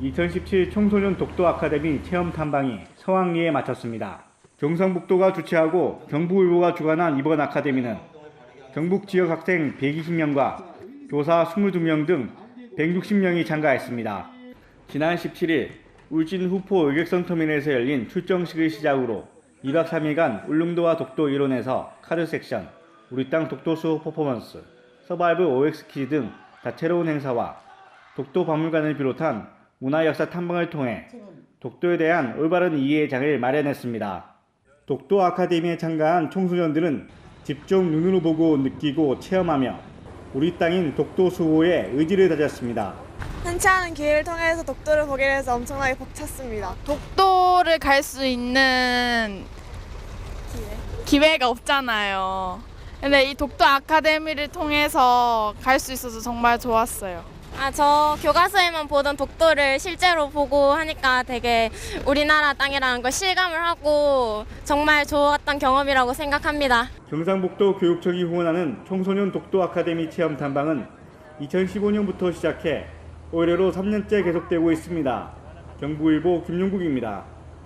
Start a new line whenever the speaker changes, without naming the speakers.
2017 청소년 독도 아카데미 체험 탐방이 서왕리에 마쳤습니다. 경상북도가 주최하고 경북일보가 주관한 이번 아카데미는 경북 지역 학생 120명과 교사 22명 등 160명이 참가했습니다. 지난 17일 울진 후포 의객선 터미널에서 열린 출정식을 시작으로 2박 3일간 울릉도와 독도 이론에서 카드 섹션, 우리 땅 독도 수호 퍼포먼스, 서바이벌 OX 퀴즈 등 다채로운 행사와 독도 박물관을 비롯한 문화 역사 탐방을 통해 독도에 대한 올바른 이해의 장을 마련했습니다. 독도 아카데미에 참가한 청소년들은 직접 눈으로 보고 느끼고 체험하며 우리 땅인 독도 수호의 의지를 다졌습니다.
흔치 않은 기회를 통해서 독도를 보게 돼서 엄청나게 벅찼습니다.
독도를 갈 수 있는 기회 가 없잖아요. 근데 이 독도 아카데미를 통해서 갈 수 있어서 정말 좋았어요.
아, 저 교과서에만 보던 독도를 실제로 보고 하니까 되게 우리나라 땅이라는 걸 실감을 하고 정말 좋았던 경험이라고 생각합니다.
경상북도 교육청이 후원하는 청소년 독도 아카데미 체험 탐방은 2015년부터 시작해 올해로 3년째 계속되고 있습니다. 경북일보 김용국입니다.